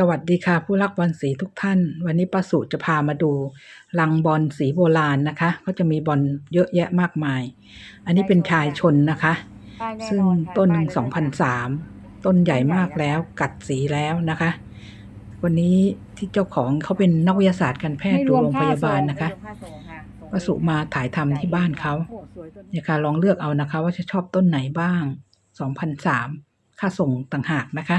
สวัสดีค่ะ ผู้รักบอลสีทุกท่าน วันนี้ป้าสุจะพามาดูลังบอลสีโบราณนะคะ ก็จะมีบอลเยอะแยะมากมาย อันนี้เป็นชายชนนะคะได้แน่ซึ่งนอนค่ะต้นหนึ่งได้เลยสองพันสามต้นใหญ่มากแล้วกัดสีแล้วนะคะ วันนี้ที่เจ้าของเขาเป็นนักวิทยาศาสตร์การแพทย์ไม่ดูรวมโรงพยาบาลส่งนะคะไม่รวมค่าส่งค่ะส่งป้าสุมาถ่ายทำที่บ้านเขาโอ้สวยตัวนี้เนี่ยค่ะลองเลือกเอานะคะ ว่าจะชอบต้นไหนบ้างสองพันสามค่าส่งต่างหากนะคะ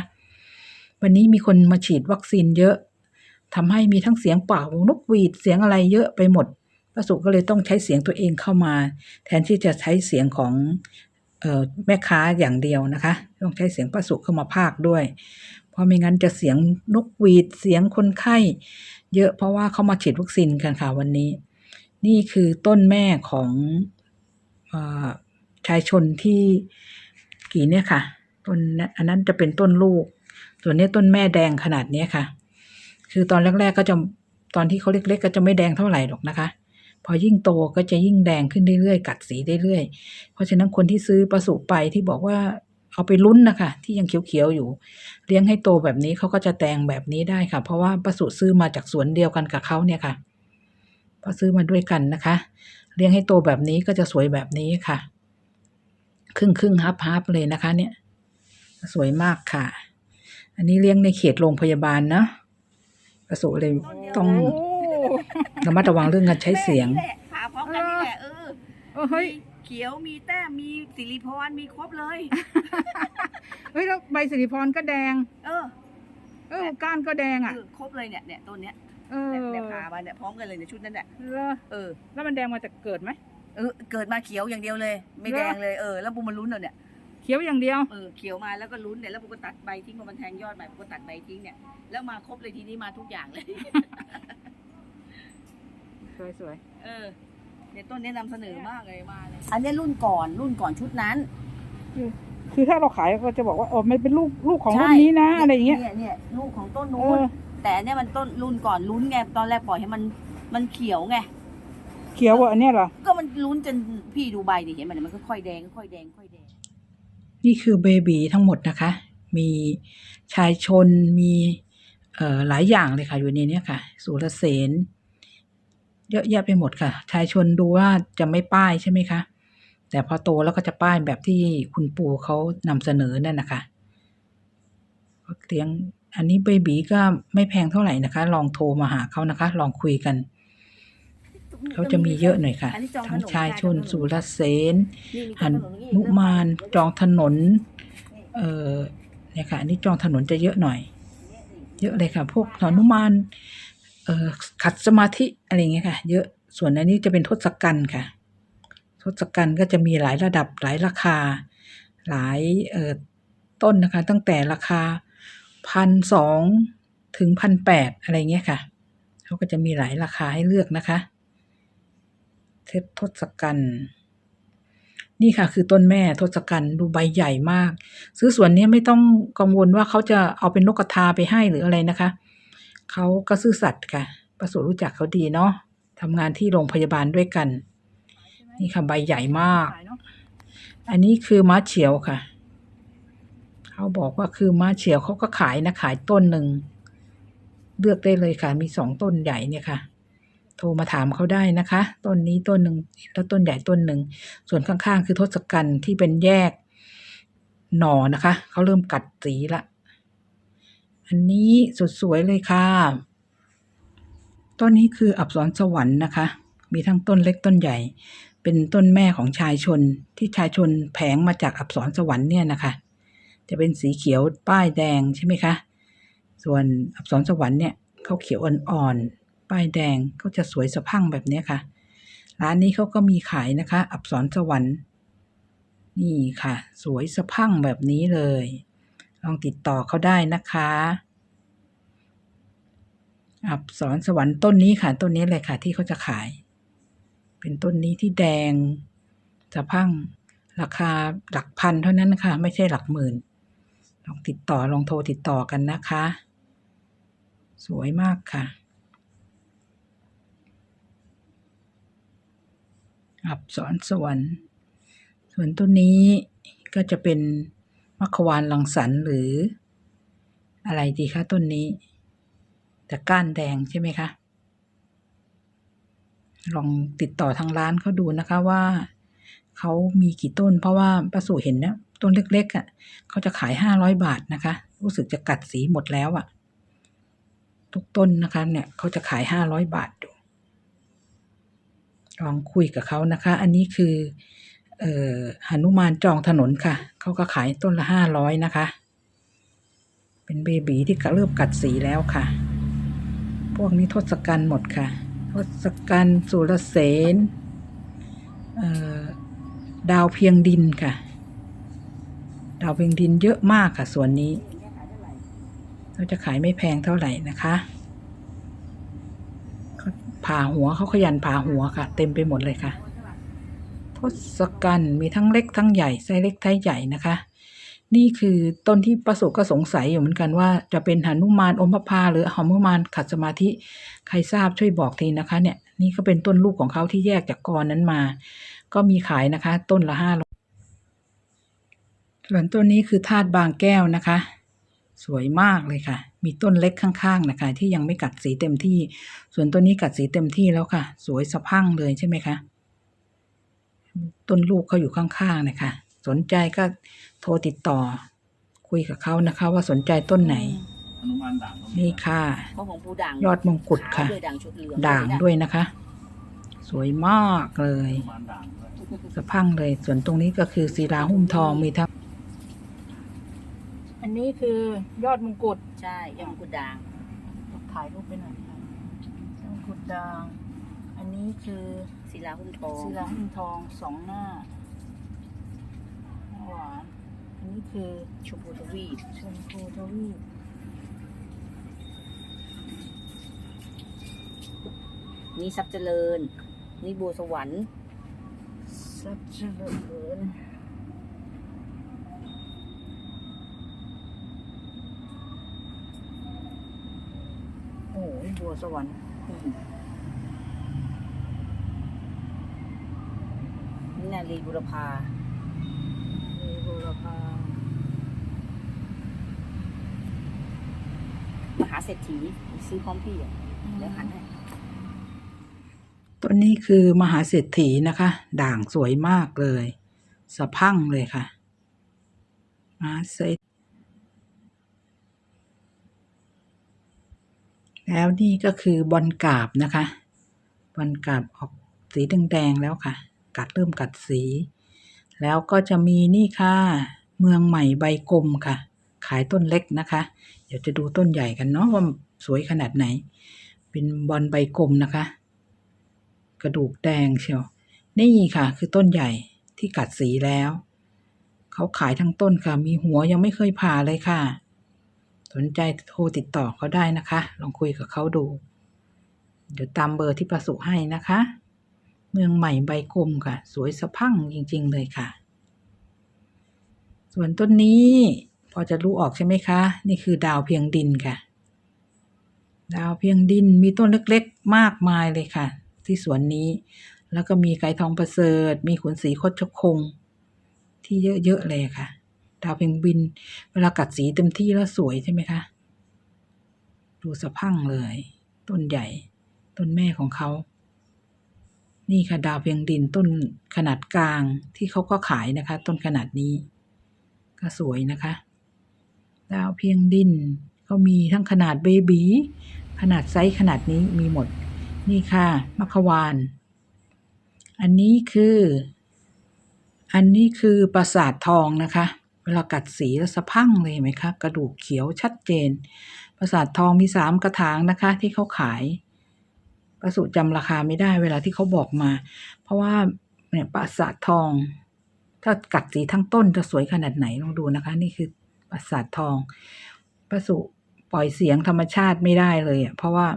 วันนี้มีคนมาฉีดวัคซีนเยอะทำให้มีทั้งเสียงเป่านกหวีดเสียงอะไรเยอะไปหมดป้าสุก็เลยต้องใช้เสียงตัวเองเข้ามา แทนที่จะใช้เสียงของออแม่ค้าอย่างเดียวนะคะ ต้องใช้เสียงป้าสุเข้ามาพากด้วย เพราะไม่งั้นจะเสียงนกหวีดเสียงคนไข้ เยอะเพราะว่าเขามาฉีดวัคซีนกันค่ะวันนี้ นี่คือต้นแม่ของออชายชนที่กี่เนี่ยค่ะต้นอันนั้นจะเป็นต้นลูก ส่วนนี้ต้นแม่แดงขนาดนี้ค่ะ คือตอนแรก ๆ ก็จะตอนที่เขาเล็ก ๆ ก็จะไม่แดงเท่าไหร่หรอกนะคะ พอยิ่งโตก็จะยิ่งแดงขึ้นเรื่อยๆกัดสีเรื่อยๆเพราะฉะนั้นคนที่ซื้อประสุไปที่บอกว่าเอาไปลุ้นนะคะ ที่ยังเขียวๆอยู่ เลี้ยงให้โตแบบนี้เขาก็จะแตงแบบนี้ได้ค่ะ เพราะว่าประสุซื้อมาจากสวนเดียวกันกับเขาเนี่ยค่ะพราะซื้อมาด้วยกันนะคะ เลี้ยงให้โตแบบนี้ก็จะสวยแบบนี้ค่ะ ครึ่งครึ่งฮับฮับเลยนะคะ เนี่ย สวยมากค่ะ อันนี้เลี้ยงในเขตโรงพยาบาลนะประสุเลยต้องโอ้ระมัดระวังเรื่องการใช้เสียงแม่นี่แหละผ่าพร้อมกันนี่แหละเออเออเฮ้ยมีเขียวมีแต้มมีสิริพรมีครบเลยเฮ้ยแล้วใบสิริพรก็แดง เออ เออก้านก็แดงอะเออครบเลยเนี่ยเนี่ยต้นเนี้ยเออเนี่ยเนี่ยผ่ามาเนี่ยพร้อมกันเลยในยชุดนั้นแหละแล้วเออ แล้วมันแดงมาจากเกิดไหมเออเกิดมาเขียวอย่างเดียวเลย ไม่เหรอแดงเลยเออแล้วบุมมันลุ้นเอาเนี่ย เขียวอย่างเดียว เออเขียวมาแล้วก็ลุ้นเนี่ยแล้วบุมก็ตัดใบทิ้งพอมันแทงยอดใหม่บุมก็ตัดใบทิ้งเนี่ยแล้วมาครบเลยทีนี้มาทุกอย่างเลย สวยสวยเออเนี่ยต้นนี้นำเสนอมากเลยมาเลยอันนี้รุ่นก่อนรุ่นก่อนชุดนั้นคือถ้าเราขายก็จะบอกว่าโอ้มันเป็นลูกลูกของใช่รุ่นนี้นะ อะไรอย่างเงี้ย เนี่ยเนี่ยลูกของต้นเอนู้นอ แต่อันเนี่ยมันต้นรุ่นก่อนลุ้นไงตอนแรกปล่อยให้มันมันเขียวไง เขียวกว่าอันเนี้ยเหรอ ก็มันลุ้นจนพี่ดูใบดิเห็นมันมันก็ค่อยแดงค่อยแดงค่อยแดง นี่คือเบบีทั้งหมดนะคะ มีชายชนมีหลายอย่างเลยค่ะอยู่ในนี้ค่ะ สุรเสนเยอะแยะไปหมดค่ะ ชายชนดูว่าจะไม่ป้ายใช่ไหมคะ แต่พอโตแล้วก็จะป้ายแบบที่คุณปู่เขานำเสนอนั่นนะคะเลี้ยงอันนี้เบบีก็ไม่แพงเท่าไหร่นะคะ ลองโทรมาหาเขานะคะ ลองคุยกัน เขาจะมีเยอะหน่อยค่ะอันนี้จองถทั้งนนชายชนได้สุรเสนนี่มีจหัองนถนนอย่างนุมานจองถนน เอ่อเนี่ยค่ะอันนี้จองถนนจะเยอะหน่อย เยอะเลยค่ะ พวกหนุมานเอ่อขัดสมาธิอะไรอย่างเงี้ยค่ะ เยอะส่วนอันนี้จะเป็นทศกัณฐ์ค่ะ ทศกัณฐ์ก็จะมีหลายระดับหลายราคา หลายเอ่อต้นนะคะ ตั้งแต่ราคาพันสองถึงพันแปดอะไรเงี้ยค่ะ เขาก็จะมีหลายราคาให้เลือกนะคะ เทศทศกัณฐ์นี่ค่ะ คือต้นแม่ทศกัณฐ์ดูใบใหญ่มาก ซื้อสวนนี้ไม่ต้องกังวลว่าเขาจะเอาเป็นนกกระทาไปให้หรืออะไรนะคะ เขาก็ซื่อสัตย์ค่ะ ประสูรู้จักเขาดีเนาะทำงานที่โรงพยาบาลด้วยกัน นี่ค่ะ ใบใหญ่มาก อันนี้คือม้าเฉียวค่ะ เขาบอกว่าคือม้าเฉียวเขาก็ขายนะขายต้นหนึ่งเลือกได้เลยค่ะ มีสองต้นใหญ่เนี่ยค่ะ โทรมาถามเขาได้นะคะ ต้นนี้ต้นหนึ่งแล้วต้นใหญ่ต้นหนึ่ง ส่วนข้างๆ คือทศกัณฐ์ที่เป็นแยกหน่อนะคะเขาเริ่มกัดสีละ อันนี้สดสวยเลยค่ะ ต้นนี้คืออับสรสวรรค์นะคะ มีทั้งต้นเล็กต้นใหญ่ เป็นต้นแม่ของชายชนที่ชายชนแผงมาจากอับสรสวรรค์เนี่ยนะคะ จะเป็นสีเขียวป้ายแดงใช่ไหมคะ ส่วนอับสรสวรรค์เนี่ยเขาเขียวอ่อนๆ ป้ายแดงก็จะสวยสะพั่งแบบนี้ค่ะ ร้านนี้เขาก็มีขายนะคะ อับสรสวรรค์ นี่ค่ะ สวยสะพั่งแบบนี้เลย ลองติดต่อเขาได้นะคะ อับสรสวรรค์ต้นนี้ค่ะ ต้นนี้เลยค่ะ ที่เขาจะขาย เป็นต้นนี้ที่แดงสะพั่งราคาหลักพันเท่านั้นนะคะไม่ใช่หลักหมื่น ลองติดต่อลองโทรติดต่อกันนะคะ สวยมากค่ะ อับสอนสวรรค์ ส่วนต้นนี้ก็จะเป็นมัควานลังสรรหรือ อะไรดีคะต้นนี้ แต่ก้านแดงใช่ไหมคะ ลองติดต่อทางร้านเขาดูนะคะว่าเขามีกี่ต้น เพราะว่าป้าสุเห็นนะต้นเล็กๆอะเขาจะขายห้าร้อยบาทนะคะ รู้สึกจะกัดสีหมดแล้วอะ ทุกต้นนะคะเนี่ยเขาจะขายห้าร้อยบาทอยู่ ลองคุยกับเขานะคะ อันนี้คือเอ่อหนุมานจองถนนค่ะ เขาก็ขายต้นละห้าร้อยนะคะ เป็นเบบีที่เริ่มกัดสีแล้วค่ะ พวกนี้ทศกัณฐ์หมดค่ะ ทศกัณฐ์สุรเสนเอ่อดาวเพียงดินค่ะ ดาวเพียงดินเยอะมากค่ะ ส่วนนี้ เราจะขายไม่แพงเท่าไหร่นะคะ ผ่าหัวเขาขยันผ่าหัวค่ะ เต็มไปหมดเลยค่ะทศกัณฐ์มีทั้งเล็กทั้งใหญ่ไซส์เล็กไซส์ใหญ่นะคะ นี่คือต้นที่ประสบก็สงสัยอยู่เหมือนกันว่า จะเป็นหนุมานอมพพาหรือหนุมานขัดสมาธิใครทราบช่วยบอกทีนะคะเนี่ยนี่ก็เป็นต้นลูกของเขาที่แยกจากกอนั้นมา ก็มีขายนะคะ ต้นละห้าร้อยส่วนต้นนี้คือธาตุบางแก้วนะคะ สวยมากเลยค่ะ มีต้นเล็กข้างๆนะคะ ที่ยังไม่กัดสีเต็มที่ ส่วนต้นนี้กัดสีเต็มที่แล้วค่ะ สวยสะพรั่งเลยใช่ไหมคะ ต้นลูกเขาอยู่ข้างๆนะคะ สนใจก็โทรติดต่อ คุยกับเขานะคะ ว่าสนใจต้นไหนอนุมานด่างก็มีนี่ค่ะเพราะของปูด่างยอดมงกุฎค่ะขาวด้วยด่างชุดเหลืองด่างด้วยนะคะ สวยมากเลยอนุมานด่างด้วยสะพรั่งเลย ส่วนตรงนี้ก็คือศิลาหุ้มทองมีทั้ง อันนี้คือยอดมงกุฎใช่ยอดมงกุฎด่างถ่ายรูปไปหน่อยค่ะยอดมงกุฎด่าง อันนี้คือศิลาหุ้มทองศิลาหุ้มทองสองหน้าหวานอันนี้คือชมพูทวีปชมพูทวีปนี่ทรัพย์เจริญ นี่บัวสวรรค์สับเจริญโอ้ย บัวสวรรค์นี่นาลีบุรพามีบูรพามหาเศรษฐีซื้อพร้อมพี่อะแล้วหันให้ต้นนี้คือมหาเศรษฐีนะคะ ด่างสวยมากเลย สะพรั่งเลยค่ะ มหาเศรษ แล้วนี่ก็คือบอลกาบนะคะ บอลกาบออกสีแดงๆแล้วค่ะ กัดเริ่มกัดสี แล้วก็จะมีนี่ค่ะ เมืองใหม่ใบกลมค่ะ ขายต้นเล็กนะคะ เดี๋ยวจะดูต้นใหญ่กันเนาะว่าสวยขนาดไหน เป็นบอลใบกลมนะคะ กระดูกแดงเชียว นี่ค่ะ คือต้นใหญ่ที่กัดสีแล้ว เขาขายทั้งต้นค่ะ มีหัวยังไม่เคยผ่าเลยค่ะ นใจโทรติดต่อเขาได้นะคะ ลองคุยกับเขาดู เดี๋ยวตามเบอร์ที่ประสุให้นะคะ เมืองใหม่ใบกลมค่ะ สวยสะพั่งจริง ๆ เลยค่ะ ส่วนต้นนี้ พอจะรู้ออกใช่ไหมคะ นี่คือดาวเพียงดินค่ะ ดาวเพียงดินมีต้นเล็กๆ มากมายเลยค่ะ ที่สวนนี้ แล้วก็มีไก่ทองประเสริฐ มีขุนศรีคดชกคง ที่เยอะๆเลยค่ะ ดาวเพียงบิน เวลากัดสีเต็มที่แล้วสวยใช่ไหมคะ ดูสะพั่งเลย ต้นใหญ่ ต้นแม่ของเขา นี่ค่ะดาวเพียงดินต้นขนาดกลางที่เขาก็ขายนะคะ ต้นขนาดนี้ ก็สวยนะคะ ดาวเพียงดินก็มีทั้งขนาดเบบีขนาดไซส์ขนาดนี้มีหมด นี่ค่ะมัคควาน อันนี้คือ อันนี้คือปราสาททองนะคะ เวลากัดสีแล้วสะพั่งเลยเห็นไหมคะกระดูกเขียวชัดเจน ปราสาททองมีสามกระถางนะคะ ที่เขาขายประสุจำราคาไม่ได้เวลาที่เขาบอกมา เพราะว่าเนี่ยปราสาททอง ถ้ากัดสีทั้งต้นจะสวยขนาดไหนลองดูนะคะ นี่คือปราสาททอง ประสุปล่อยเสียงธรรมชาติไม่ได้เลยอะเพราะว่า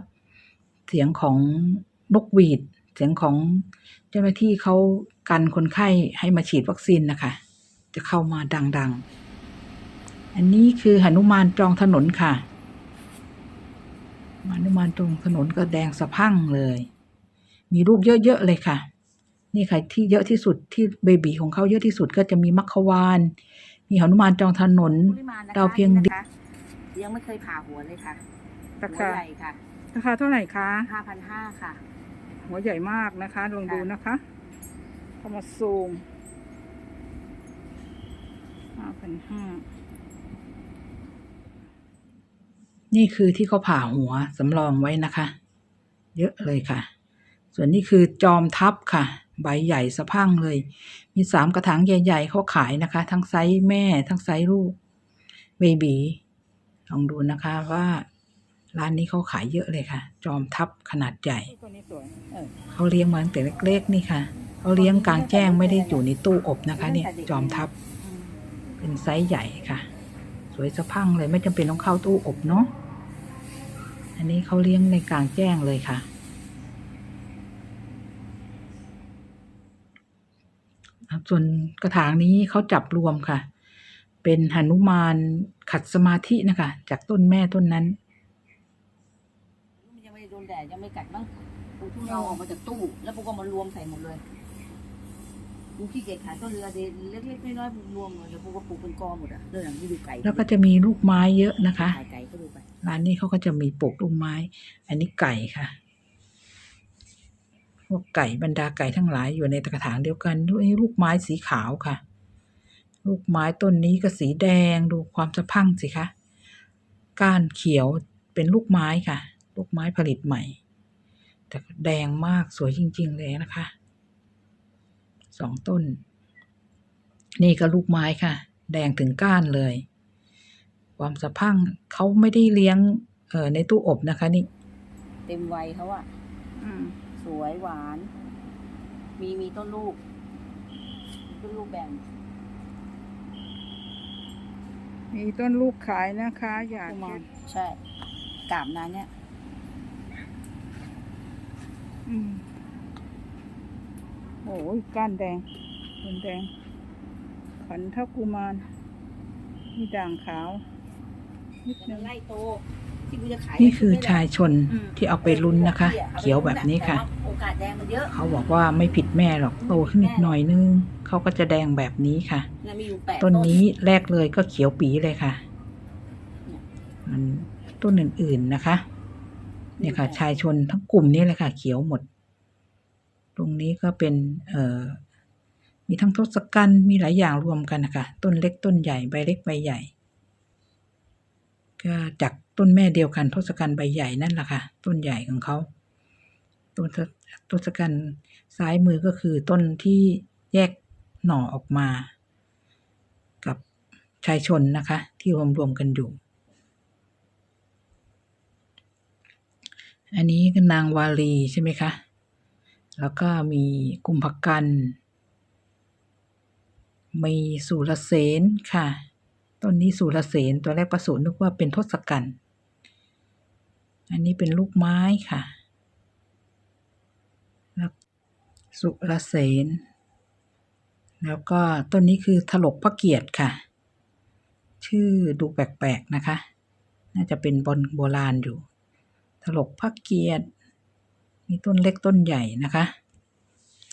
เสียงของนกหวีด เสียงของเจ้าหน้าที่เขากันคนไข้ให้มาฉีดวัคซีนนะคะ จะเข้ามาดัง ๆ อันนี้คือหนุมานจองถนนค่ะหนุมานจองถนนก็แดงสะพรั่งเลย มีลูกเยอะๆเลยค่ะ นี่ค่ะที่เยอะที่สุดที่เบบีของเขาเยอะที่สุดก็จะมีมัคควาน มีหนุมานจองถนนปริมาณนะคะดาวเพียงดินนะคะยังไม่เคยผ่าหัวเลยค่ะราหัวคาใหญ่ค่ะราคาเท่าไหร่คะห้าพันห้าค่ะ หัวใหญ่มากนะคะ ลองดูนะคะเข้ามาซูม ห้าพันห้านี่คือที่เขาผ่าหัวสำรองไว้นะคะ เยอะเลยค่ะ ส่วนนี้คือจอมทัพค่ะ ใบใหญ่สะพรั่งเลย มีสามกระถางใหญ่ ๆเขาขายนะคะ ทั้งไซส์แม่ทั้งไซส์ลูกเบบีลองดูนะคะว่าร้านนี้เขาขายเยอะเลยค่ะ จอมทัพขนาดใหญ่ตัวนี้สวยเขาเลี้ยงมาตั้งแต่เล็ก ๆ นี่ค่ะเขาเลี้ยงกลางแจ้งไม่ได้อยู่ในตู้อบนะคะ เนี่ยจอมทัพอืม เป็นไซส์ใหญ่ค่ะ สวยสะพังเลยไม่จำเป็นต้องเข้าตู้อบเนาะอันนี้เขาเลี้ยงในกลางแจ้งเลยค่ะ ส่วนกระถางนี้เขาจับรวมค่ะ เป็นหนุมานขัดสมาธินะคะ จากต้นแม่ต้นนั้นยังไม่โดนแดดยังไม่กัดมั้งปูเพิ่งเอาออกมาจากตู้ แล้วปูก็มารวมใส่หมดเลย ปูขี้เกียจขายต้นเรือเดนเล็กๆน้อยๆปูรวมหมดแล้วปูก็ปลูกเป็นกอหมดอะเรื่องอย่างที่ดูไก่แล้วก็จะมีลูกไม้เยอะนะคะขายไก่ก็ดูไปร้านนี้เขาก็จะมีปลูกลูกไม้ อันนี้ไก่ค่ะพวกไก่บรรดาไก่ทั้งหลายอยู่ในกระถางเดียวกันด้วยลูกไม้สีขาวค่ะ ลูกไม้ต้นนี้ก็สีแดงดูความสะพรั่งสิคะก้านเขียวเป็นลูกไม้ค่ะ ลูกไม้ผลิตใหม่ แต่แดงมากสวยจริง ๆ เลยนะคะ สองต้น นี่ก็ลูกไม้ค่ะ แดงถึงก้านเลย ความสะพรั่งเขาไม่ได้เลี้ยง เอ่อในตู้อบนะคะ นี่ เต็มวัยเขาอะอืมสวยหวาน มีมีต้นลูก ต้นลูกแบ่งมีต้นลูกขายนะคะ อยากกุมารเก็บใช่กราบนานเนี่ย อืมโอ้ยก้านแดงต้นแดง ขันเท่ากุมาร มีด่างขาวนิดแต่นึมังนไล่โตที่กูจะขายนี่คือไม่ได้ชายชนอืมที่เอาไปลุ้นนะคะ เขียวแบบนี้ค่ะแต่ว่าโอกาสแดงมันเยอะเขาบอกว่าไม่ผิดแม่หรอกโตขึ้นอีกหน่อยนึงเขาก็จะแดงแบบนี้ค่ะเนี่ยมีอยู่แปดต้นนี้แรกเลยก็เขียวปีเลยค่ะ มันต้นอื่นๆนะคะ เนี่ยค่ะ ชายชนทั้งกลุ่มนี้เลยค่ะ เขียวหมด ตรงนี้ก็เป็นเอ่อมีทั้งทศกัณฐ์มีหลายอย่างรวมกันนะคะต้นเล็กต้นใหญ่ใบเล็กใบใหญ่ ก็จากต้นแม่เดียวกันทศกัณฐ์ใบใหญ่นั่นแหละค่ะต้นใหญ่ของเขาต้นทศกัณฐ์ซ้ายมือก็คือต้นที่แยกหน่อออกมา กับชายชนนะคะ ที่รวมรวมกันอยู่ อันนี้ก็นางวาลีใช่ไหมคะ แล้วก็มีกุมภกัน มีสุรเสนค่ะ ต้นนี้สุรเสนตัวแรกประสูนึกว่าเป็นทศกัณฐ์ อันนี้เป็นลูกไม้ค่ะ แล้วสุรเสน แล้วก็ต้นนี้คือถลกพระเกียรติค่ะ ชื่อดูแปลกๆนะคะ น่าจะเป็นบอนโบราณอยู่ ถลกพระเกียรติ มีต้นเล็กต้นใหญ่นะคะ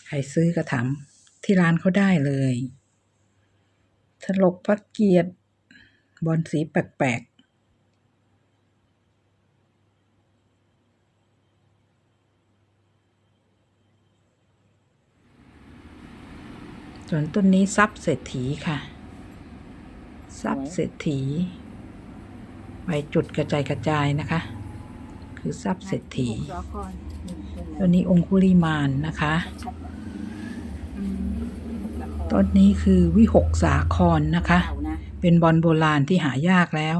ใครซื้อกระถางที่ร้านเขาได้เลยถลกพระเกียรติบอลสีแปลกๆส่วนต้นนี้ทรัพย์เศรษฐีค่ะทรัพย์เศรษฐีใบจุดกระจายกระจายนะคะ คือทรัพย์เศรษฐี ต้นนี้องคุลิมานนะคะชัดๆอะอืมต้นนี้คือวิหกสาครนะคะเก่านะเป็นบอลโบราณที่หายากแล้ว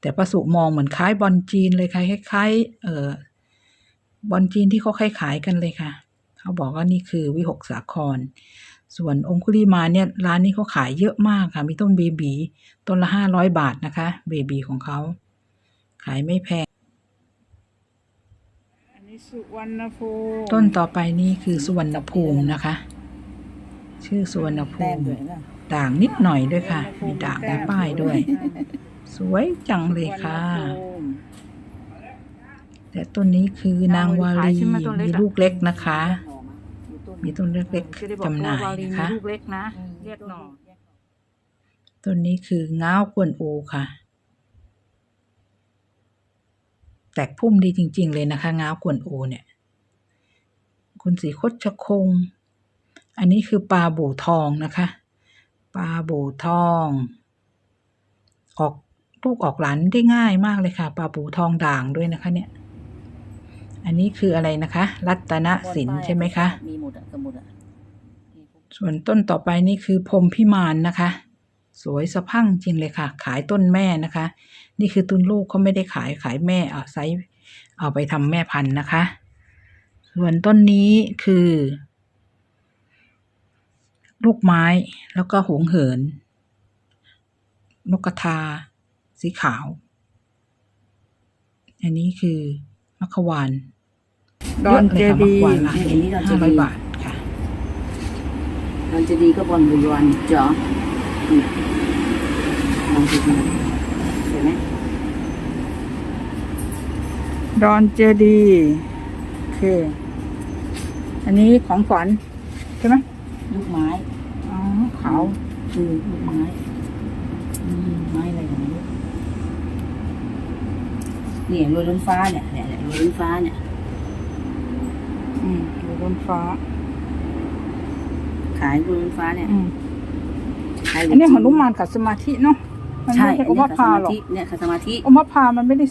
แต่ประสุมองเหมือนคล้ายบอลจีนเลยคล้ายคล้ายๆเอ่อบอลจีนที่เขาคล้ายขายๆกันเลยค่ะ เขาบอกว่านี่คือวิหกสาคร ส่วนองคุลิมาเนี่ยร้านนี้เขาขายเยอะมากค่ะ มีต้นเบบีต้นละห้าร้อยบาทนะคะ เบบีของเขาขายไม่แพงอันนี้ สุวรรณภูมิต้นต่อไปนี่คือสุวรรณภูมินะคะ ชื่อสุวรรณภูแต้มมิด้วยนะด่างนิดหน่อยด้วยค่ะ มีด่างมีป้ายด้วย สวยจังเลยค่ะสุวรรณภูมิแต่ต้นนี้คือนางวาลีขายใช่ไหมต้นเล็กมีอะลูกเล็กนะคะหน่อมามีต้นมีต้นเล็กจะได้บๆอกจำหน่ายว่าวาลีนะมีคะลูกเล็กนะอืมเรียกหน่อต้นนี้คือง้าวกวนอูค่ะ กพุ่มดีจริง ๆ เลยนะคะง้าวกวนโอเนี่ย คุณสีคดชคง อันนี้คือปลาบู่ทองนะคะ ปลาบู่ทอง ออกลูกออกหลานได้ง่ายมากเลยค่ะ ปลาบู่ทองด่างด้วยนะคะเนี่ย อันนี้คืออะไรนะคะ รัตนสินใช่ไหมคะ มีหมดอะกับหมดอะนี่พวกส่วนต้นต่อไปนี่คือพรหมพิมานนะคะ สวยสะพรั่งจริงเลยค่ะ ขายต้นแม่นะคะ นี่คือต้นลูกเขาไม่ได้ขายขายแม่เอาไซส์เอาไปทำแม่พันธุ์นะคะ ส่วนต้นนี้คือ ลูกไม้แล้วก็หงเหิน นกกระทา สีขาว อันนี้คือมัคควานดอนเจดียอะย์เลยค่ะมัคควานละอันนี้ห้าร้อยบาทค่ะมันจะดีก็บอลบุยวันจ๋ออืมลอง ดูดีเห็นไหมดอนเจดีย์โอเค อันนี้ของขวัญใช่ไหมลูกไม้ อ๋อขาวคือลูกไม้อืมไม้อะไรอย่างนี้เนี่ยรวยล้นฟ้าเนี่ยเนี่ยเนี่ยรวยล้นฟ้าเนี่ย อืมอยู่บนฟ้า ขายรวยล้นฟ้าเนี่ย อืมขาย อันนี้หนุมานขัดสมาธิเนาะมันใช่ไม่ใช่อัอนมนี้ขัดสพามาหรอกธิเนี่ยขัดสมาธิอมพามันไม่ได้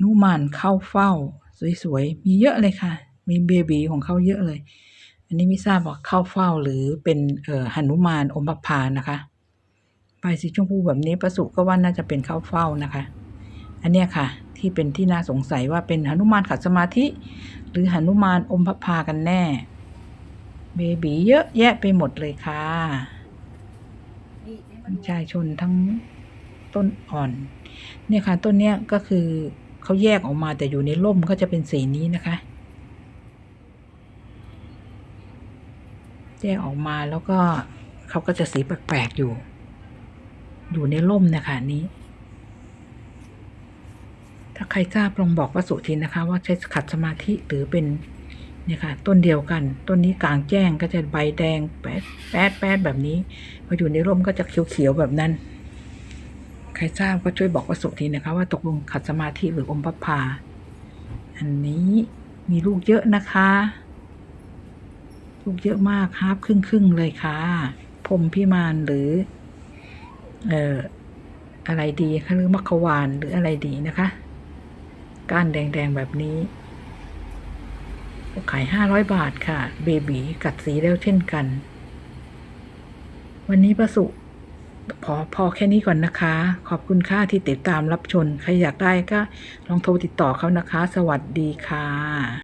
หนุมานเข้าเฝ้า สวยๆ มีเยอะเลยค่ะ มีเบบีของเขาเยอะเลย อันนี้ไม่ทราบว่าเข้าเฝ้าหรือเป็นเอ่อหนุมานอมพพานะคะใบสีชมพูแบบนี้ประสุก็ว่าน่าจะเป็นเข้าเฝ้านะคะ อันเนี้ยค่ะ ที่เป็นที่น่าสงสัยว่าเป็นหนุมานขัดสมาธิ หรือหนุมานอมพพากันแน่ เบบีเยอะแยะไปหมดเลยค่ะประชาชนทั้งต้นอ่อน เนี่ยค่ะ ต้นเนี้ยก็คือเขาแยกออกมาแต่อยู่ในร่มก็จะเป็นสีนี้นะคะ แยกออกมาแล้วก็เขาก็จะสีแปลกๆอยู่ อยู่ในร่มนะคะนี้ ถ้าใครทราบลองบอกว่าสุทีนะคะ ว่าใช้ขัดสมาธิหรือเป็น เนี่ยค่ะ ต้นเดียวกัน ต้นนี้กลางแจ้งก็จะใบแดงแปดแปดแปดแบบนี้พออยู่ในร่มก็จะเขียวๆแบบนั้น ใครทราบก็ช่วยบอกว่าสุทีนะคะ ว่าตกลงขัดสมาธิหรืออมพับพาอันนี้มีลูกเยอะนะคะ ลูกเยอะมากฮาบครึ่งครึ่งๆเลยค่ะพรมพิมานหรือ เอ่ออะไรดีคะหรือมัคควานหรืออะไรดีนะคะ ก้านแดงๆแบบนี้ ขายห้าร้อยบาทค่ะ เบบีกัดสีแล้วเช่นกัน วันนี้ประสุพอพอแค่นี้ก่อนนะคะ ขอบคุณค่าที่ติดตามรับชม ใครอยากได้ก็ลองโทรติดต่อเขานะคะ สวัสดีค่ะ